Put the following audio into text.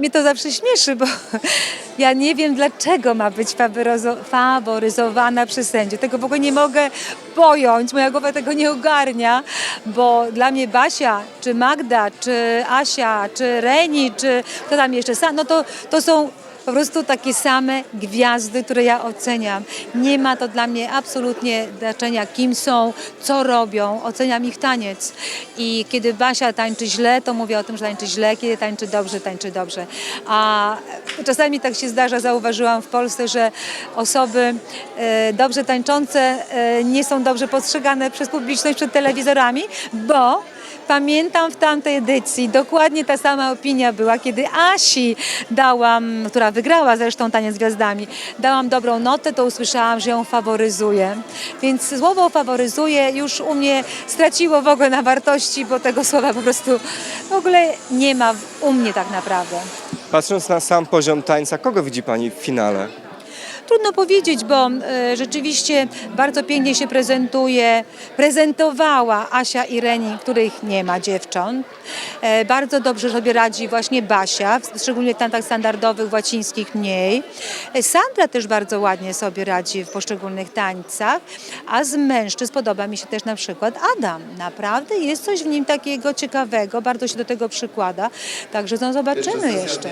Mnie to zawsze śmieszy, bo ja nie wiem, dlaczego ma być faworyzo- faworyzowana przez sędziów. Tego w ogóle nie mogę pojąć, moja głowa tego nie ogarnia, bo dla mnie Basia, czy Magda, czy Asia, czy Reni, czy kto tam jeszcze, no to, to są po prostu takie same gwiazdy, które ja oceniam. Nie ma to dla mnie absolutnie znaczenia, kim są, co robią. Oceniam ich taniec. I kiedy Basia tańczy źle, to mówię o tym, że tańczy źle, kiedy tańczy dobrze, tańczy dobrze. A czasami tak się zdarza, zauważyłam w Polsce, że osoby e, dobrze tańczące e, nie są dobrze postrzegane przez publiczność przed telewizorami, bo Pamiętam w tamtej edycji dokładnie ta sama opinia była, kiedy Asi dałam, która wygrała zresztą Taniec z Gwiazdami, dałam dobrą notę, to usłyszałam, że ją faworyzuje. Więc słowo faworyzuje już u mnie straciło w ogóle na wartości, bo tego słowa po prostu w ogóle nie ma u mnie tak naprawdę. Patrząc na sam poziom tańca, kogo widzi Pani w finale? Trudno powiedzieć, bo e, rzeczywiście bardzo pięknie się prezentuje, prezentowała Asia i Reni, których nie ma dziewcząt. E, bardzo dobrze sobie radzi właśnie Basia, szczególnie w tantach standardowych, łacińskich mniej. E, Sandra też bardzo ładnie sobie radzi w poszczególnych tańcach, a z mężczyzn podoba mi się też na przykład Adam. Naprawdę jest coś w nim takiego ciekawego, bardzo się do tego przykłada, także no zobaczymy jeszcze.